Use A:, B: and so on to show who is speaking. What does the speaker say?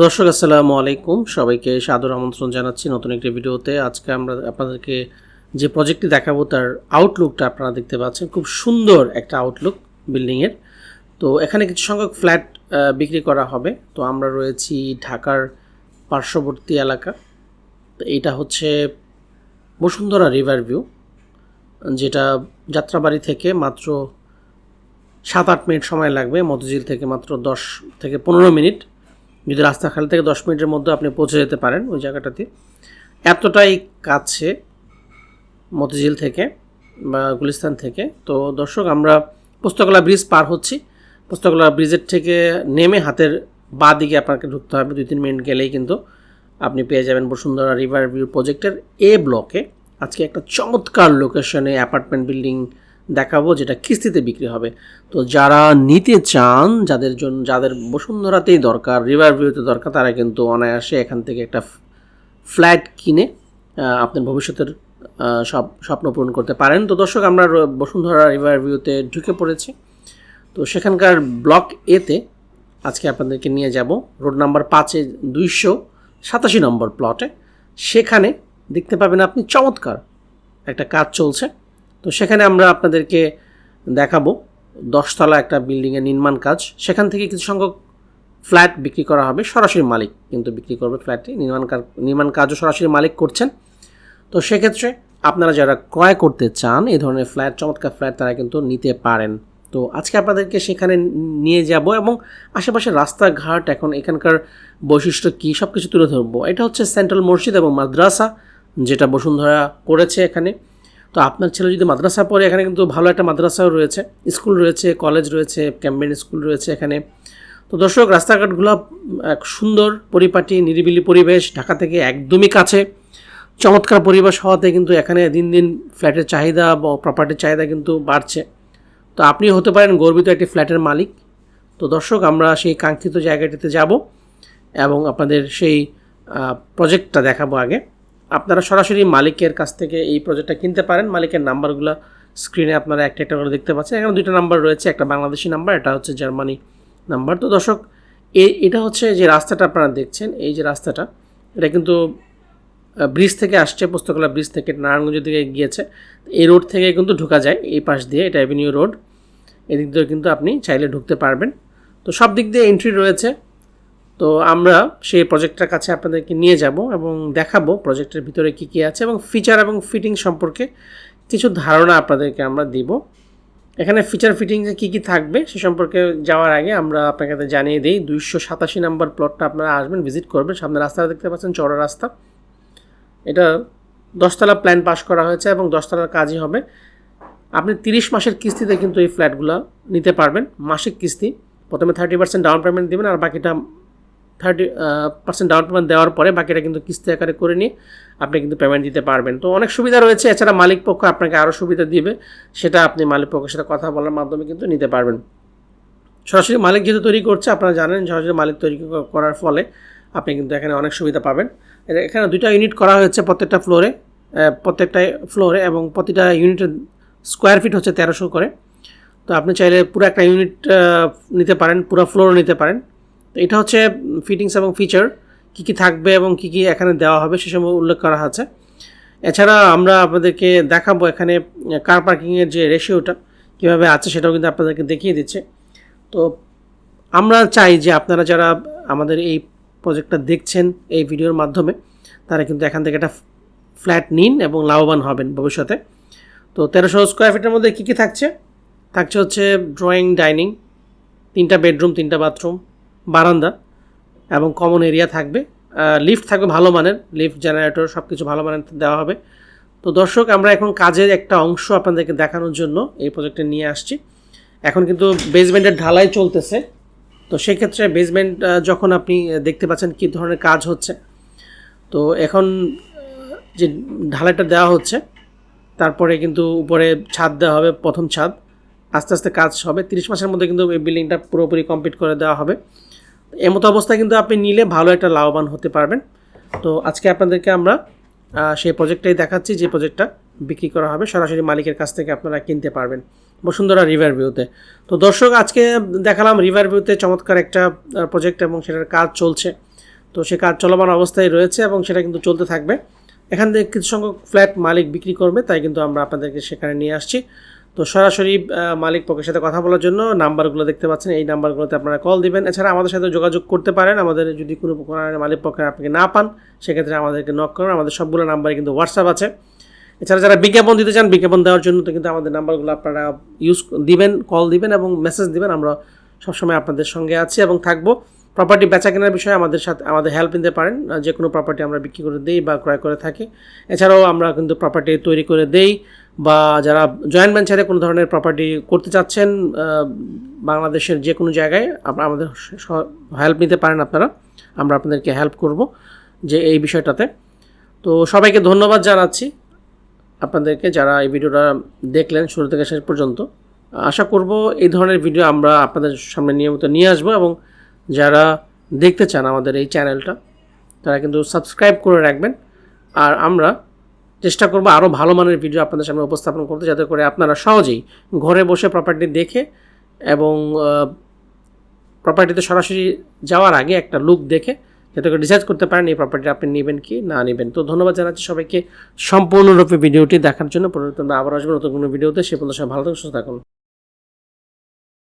A: দর্শক, আসসালামু আলাইকুম। সবাইকে সাদর আমন্ত্রণ জানাচ্ছি নতুন একটি ভিডিওতে। আজকে আমরা আপনাদেরকে যে প্রজেক্টটি দেখাবো, তার আউটলুকটা আপনারা দেখতে পাচ্ছেন। খুব সুন্দর একটা আউটলুক বিল্ডিংয়ের তো এখানে কিছু সংখ্যক ফ্ল্যাট বিক্রি করা হবে। তো আমরা রয়েছি ঢাকার পার্শ্ববর্তী এলাকা। তো এইটা হচ্ছে বসুন্ধরা রিভার ভিউ যেটা যাত্রাবাড়ি থেকে মাত্র সাত আট মিনিট সময় লাগবে। মতিঝিল থেকে মাত্র দশ থেকে পনেরো মিনিট। যদি রাস্তা খালি থেকে দশ মিনিটের মধ্যে আপনি পৌঁছে যেতে পারেন ওই জায়গাটাতে। এতটাই কাছে মতিঝিল থেকে বা গুলিস্তান থেকে। তো দর্শক, আমরা পুস্তকলা ব্রিজ পার হচ্ছি। পুস্তকলা ব্রিজের থেকে নেমে হাতের বাঁ দিকে আপনাকে ঢুকতে হবে। দুই তিন মিনিট গেলেই কিন্তু আপনি পেয়ে যাবেন বসুন্ধরা রিভার ভিউ প্রজেক্টের এ ব্লকে। আজকে একটা চমৎকার লোকেশনে অ্যাপার্টমেন্ট বিল্ডিং দেখাবো যেটা কিস্তিতে বিক্রি হবে। তো যারা নিতে চান, যাদের জন্য যাদের বসুন্ধরাতেই দরকার রিভার ভিউতে দরকার, তারা কিন্তু অনায়াসে এখান থেকে একটা ফ্ল্যাট কিনে আপনার ভবিষ্যতের সব, স্বপ্ন পূরণ করতে পারেন। তো দর্শক, আমরা বসুন্ধরা রিভার ভিউতে ঢুকে পড়েছি। তো সেখানকার ব্লক এতে আজকে আপনাদেরকে নিয়ে যাব। রোড নাম্বার পাঁচে দুইশো সাতাশি নম্বর প্লটে। সেখানে দেখতে পাবেন আপনি চমৎকার একটা কাজ চলছে। তো সেখানে আমরা আপনাদেরকে দেখাবো দশতলা একটা বিল্ডিংয়ের নির্মাণ কাজ। সেখান থেকে কিছু সংখ্যক ফ্ল্যাট বিক্রি করা হবে। সরাসরি মালিক কিন্তু বিক্রি করবে ফ্ল্যাটটি নির্মাণ নির্মাণ কাজও সরাসরি মালিক করছেন। তো সেক্ষেত্রে আপনারা যারা ক্রয় করতে চান, এই ধরনের ফ্ল্যাট চমৎকার ফ্ল্যাট তারা কিন্তু নিতে পারেন। তো আজকে আপনাদেরকে সেখানে নিয়ে যাব এবং আশেপাশে রাস্তাঘাট, এখন এখানকার বৈশিষ্ট্য কী সব কিছু তুলে ধরবো। এটা হচ্ছে সেন্ট্রাল মসজিদ এবং মাদ্রাসা, যেটা বসুন্ধরা করেছে এখানে। তো আপনার ছেলে যদি মাদ্রাসা পড়ে, এখানে কিন্তু ভালো একটা মাদ্রাসাও রয়েছে, স্কুল রয়েছে, কলেজ রয়েছে ক্যাম্পেন স্কুল রয়েছে এখানে। তো দর্শক, রাস্তাঘাটগুলো এক সুন্দর পরিপাটি, নিরিবিলি পরিবেশ, ঢাকা থেকে একদমই কাছে। চমৎকার পরিবেশ হওয়াতে কিন্তু এখানে দিন দিন ফ্ল্যাটের চাহিদা বা প্রপার্টির চাহিদা কিন্তু বাড়ছে। তো আপনি হতে পারেন গর্বিত একটি ফ্ল্যাটের মালিক। তো দর্শক, আমরা সেই কাঙ্ক্ষিত জায়গাটিতে যাব এবং আপনাদের সেই প্রজেক্টটা দেখাবো আগে। আপনারা সরাসরি মালিকের কাছ থেকে এই প্রজেক্টটা কিনতে পারেন। মালিকের নাম্বারগুলো স্ক্রিনে আপনারা একটা একটা করে দেখতে পাচ্ছেন। এখানে দুইটা নাম্বার রয়েছে, একটা বাংলাদেশি নাম্বার এটা হচ্ছে জার্মানি নাম্বার তো দর্শক, এ এটা হচ্ছে যে রাস্তাটা আপনারা দেখছেন, এই যে রাস্তাটা, এটা কিন্তু ব্রিজ থেকে আসছে পুস্তকলা ব্রিজ থেকে নারায়ণগঞ্জ দিকে গিয়েছে। এই রোড থেকে কিন্তু ঢোকা যায়, এই পাশ দিয়ে, এটা অ্যাভিনিউ রোড এদিক দিয়ে কিন্তু আপনি চাইলে ঢুকতে পারবেন। তো সব দিক দিয়ে এন্ট্রি রয়েছে। তো আমরা সেই প্রজেক্টটার কাছে আপনাদেরকে নিয়ে যাব এবং দেখাবো প্রজেক্টের ভিতরে কী কী আছে এবং ফিচার এবং ফিটিং সম্পর্কে কিছু ধারণা আপনাদেরকে আমরা দিব। এখানে ফিচার ফিটিংসে কী কী থাকবে সে সম্পর্কে যাওয়ার আগে আমরা আপনাকে জানিয়ে দিই। দুইশো সাতাশি নাম্বার প্লটটা আপনারা আসবেন ভিজিট করবেন। সামনে রাস্তাটা দেখতে পাচ্ছেন চড়া রাস্তা। এটা দশতলা প্ল্যান পাস করা হয়েছে এবং দশতলার কাজই হবে। আপনি তিরিশ মাসের কিস্তিতে কিন্তু এই ফ্ল্যাটগুলো নিতে পারবেন, মাসিক কিস্তি। প্রথমে থার্টি পার্সেন্ট ডাউন পেমেন্ট দেবেন আর বাকিটা থার্টি পার্সেন্ট ডাউন পেমেন্ট দেওয়ার পরে বাকিটা কিন্তু কিস্তি আকারে করে নিয়ে আপনি কিন্তু পেমেন্ট দিতে পারবেন। তো অনেক সুবিধা রয়েছে, এছাড়া মালিক পক্ষ আপনাকে আরও সুবিধা দিবে, সেটা আপনি মালিক পক্ষের সাথে কথা বলার মাধ্যমে কিন্তু নিতে পারবেন। সরাসরি মালিক যেহেতু তৈরি করছে, আপনারা জানেন সরাসরি মালিক তৈরি করার ফলে আপনি কিন্তু এখানে অনেক সুবিধা পাবেন। এখানে দুইটা ইউনিট করা হয়েছে প্রত্যেকটা ফ্লোরে প্রত্যেকটা ফ্লোরে এবং প্রতিটা ইউনিটের স্কোয়ার ফিট হচ্ছে তেরোশো করে। তো আপনি চাইলে পুরো একটা ইউনিট নিতে পারেন, পুরো ফ্লোর নিতে পারেন। তো এটা হচ্ছে ফিটিংস এবং ফিচার, কী কী থাকবে এবং কী কী এখানে দেওয়া হবে সে সময় উল্লেখ করা আছে। এছাড়া আমরা আপনাদেরকে দেখাবো এখানে কার পার্কিংয়ের যে রেশিওটা কীভাবে আছে সেটাও কিন্তু আপনাদেরকে দেখিয়ে দিচ্ছে। তো আমরা চাই যে আপনারা যারা আমাদের এই প্রজেক্টটা দেখছেন এই ভিডিওর মাধ্যমে, তারা কিন্তু এখান থেকে একটা ফ্ল্যাট নিন এবং লাভবান হবেন ভবিষ্যতে। তো তেরোশো স্কোয়ার ফিটের মধ্যে কী কী থাকছে? থাকছে হচ্ছে ড্রয়িং ডাইনিং তিনটা বেডরুম তিনটা বাথরুম বারান্দা এবং কমন এরিয়া থাকবে। লিফট থাকবে ভালো মানের। লিফট জেনারেটর সব কিছু ভালো মানের দেওয়া হবে। তো দর্শক, আমরা এখন কাজের একটা অংশ আপনাদেরকে দেখানোর জন্য এই প্রজেক্টে নিয়ে আসছি। এখন কিন্তু বেসমেন্টের ঢালাই চলতেছে। তো সেক্ষেত্রে বেসমেন্ট যখন আপনি দেখতে পাচ্ছেন কী ধরনের কাজ হচ্ছে, তো এখন যে ঢালাইটা দেওয়া হচ্ছে, তারপরে কিন্তু উপরে ছাদ দেওয়া হবে, প্রথম ছাদ। আস্তে আস্তে কাজ হবে। তিরিশ মাসের মধ্যে কিন্তু এই বিল্ডিংটা পুরোপুরি কমপ্লিট করে দেওয়া হবে। এমতো অবস্থায় কিন্তু আপনি নিলে ভালো একটা লাভবান হতে পারবেন। তো আজকে আপনাদেরকে আমরা সেই প্রজেক্টটাই দেখাচ্ছি, যে প্রজেক্টটা বিক্রি করা হবে। সরাসরি মালিকের কাছ থেকে আপনারা কিনতে পারবেন বসুন্ধরা রিভার ভিউতে তো দর্শক, আজকে দেখালাম রিভার ভিউতে চমৎকার একটা প্রজেক্ট এবং সেটার কাজ চলছে। তো সে কাজ চলমান অবস্থায় রয়েছে এবং সেটা কিন্তু চলতে থাকবে। এখান থেকে কিছু সংখ্যক ফ্ল্যাট মালিক বিক্রি করবে, তাই কিন্তু আমরা আপনাদেরকে সেখানে নিয়ে আসছি। তো সরাসরি মালিক পক্ষের সাথে কথা বলার জন্য নাম্বারগুলো দেখতে পাচ্ছেন, এই নাম্বারগুলোতে আপনারা কল দিবেন। এছাড়া আমাদের সাথে যোগাযোগ করতে পারেন। আমাদের যদি কোনো কারণে মালিক পক্ষের আপনাকে না পান, সেক্ষেত্রে আমাদেরকে নক করুন। আমাদের সবগুলো নাম্বারে কিন্তু হোয়াটসঅ্যাপ আছে। এছাড়া যারা বিজ্ঞাপন দিতে চান, বিজ্ঞাপন দেওয়ার জন্য তো কিন্তু আমাদের নাম্বারগুলো আপনারা ইউজ দিবেন কল দিবেন এবং মেসেজ দিবেন। আমরা সবসময় আপনাদের সঙ্গে আছি এবং থাকব। প্রপার্টি বেচা কেনার বিষয়ে আমাদের সাথে, আমাদের হেল্প নিতে পারেন। যে কোনো প্রপার্টি আমরা বিক্রি করে দিই বা ক্রয় করে থাকি। এছাড়াও আমরা কিন্তু প্রপার্টি তৈরি করে দেই। বা যারা জয়েন্ট ভেঞ্চারে কোনো ধরনের প্রপার্টি করতে চাচ্ছেন বাংলাদেশের যে কোনো জায়গায় আপনারা আমাদের হেল্প নিতে পারেন আপনারা। আমরা আপনাদেরকে হেল্প করব যে এই বিষয়টাতে। তো সবাইকে ধন্যবাদ জানাচ্ছি আপনাদেরকে যারা এই ভিডিওটা দেখলেন শুরু থেকে শেষ পর্যন্ত। আশা করব এই ধরনের ভিডিও আমরা আপনাদের সামনে নিয়মিত নিয়ে আসব এবং যারা দেখতে চান আমাদের এই চ্যানেলটা তারা কিন্তু সাবস্ক্রাইব করে রাখবেন। আর আমরা চেষ্টা করব আরও ভালো মানের ভিডিও আপনাদের সামনে উপস্থাপন করতে, যাতে করে আপনারা সহজেই ঘরে বসে প্রপার্টি দেখে এবং প্রপার্টিতে সরাসরি যাওয়ার আগে একটা লুক দেখে, যাতে করে ডিসাইড করতে পারেন এই প্রপার্টি আপনি নেবেন কি না নেবেন। তো ধন্যবাদ জানাচ্ছি সবাইকে। সম্পূর্ণরূপে ভিডিওটি দেখার জন্য। আমরা আবার আসবেন নতুন কোনো ভিডিওতে সে পর্যন্ত সবাই ভালো থাকুন, সুস্থ থাকুন।